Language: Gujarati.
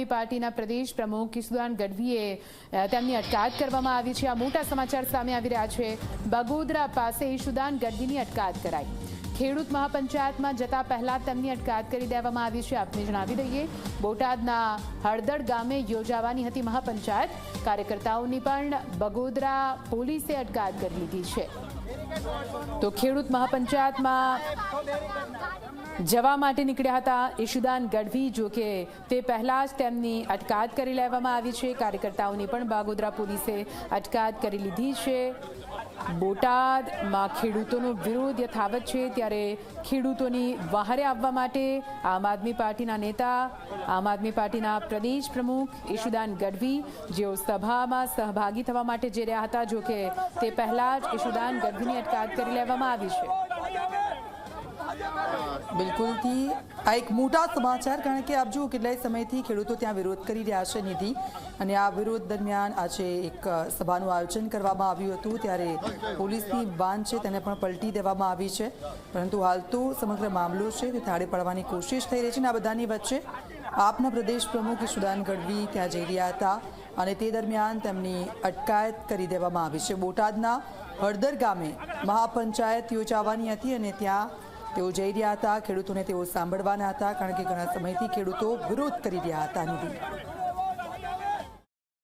આદમી પાર્ટીના પ્રદેશ પ્રમુખ કિશુદાન ગઢવીએ તેમની અટકાયત કરવામાં આવી છે. આ મોટા સમાચાર સામે આવી રહ્યા છે. બગોદરા પાસે ઈશુદાન ગઢવીની અટકાયત કરાઈ. ખેડૂત મહાપંચાયતમાં જતા પહેલા તેમની અટકાયત કરી દેવામાં આવી છે. આપને જણાવી દઈએ, બોટાદના હળદડ ગામે યોજાવાની હતી મહાપંચાયત. કાર્યકર્તાઓની પણ બગોદરા પોલીસે અટકાયત કરી લીધી છે. તો ખેડૂત મહાપંચાયતમાં જવા માટે નીકળ્યા હતા ઈશુદાન ગઢવી, જો કે તે પહેલાં જ તેમની અટકાયત કરી લેવામાં આવી છે. કાર્યકર્તાઓની પણ બાગોદરા પોલીસે અટકાયત કરી લીધી છે. બોટાદમાં ખેડૂતોનો વિરોધ યથાવત છે. ત્યારે ખેડૂતોની વહારે આવવા માટે આમ આદમી પાર્ટીના નેતા, આમ આદમી પાર્ટીના પ્રદેશ પ્રમુખ ઈશુદાન ગઢવી, જેઓ સભામાં સહભાગી થવા માટે જઈ રહ્યા હતા, જો કે તે પહેલાં જ ઈશુદાન ગઢવીની અટકાયત કરી લેવામાં આવી છે. બિલકુલથી આ એક મોટા સમાચાર, કારણ કે આપ જુઓ કેટલાય સમયથી ખેડૂતો ત્યાં વિરોધ કરી રહ્યા છે નિધિ. અને આ વિરોધ દરમિયાન આજે એક સભાનું આયોજન કરવામાં આવ્યું હતું, ત્યારે પોલીસની બાન છે તેને પણ પલટી દેવામાં આવી છે. પરંતુ હાલ તો સમગ્ર મામલો છે તે થાળે પડવાની કોશિશ થઈ રહી છે અને આ બધાની વચ્ચે. આપના પ્રદેશ પ્રમુખ સુદાન ગઢવી ત્યાં જઈ રહ્યા હતા અને તે દરમિયાન તેમની અટકાયત કરી દેવામાં આવી છે. બોટાદના હળદર ગામે મહાપંચાયત યોજાવાની હતી અને ત્યાં તેઓ જઈ રહ્યા હતા. ખેડૂતોને તેઓ સાંભળવાના હતા કારણ કે ઘણા સમયથી ખેડૂતો વિરોધ કરી રહ્યા હતા નિધિ.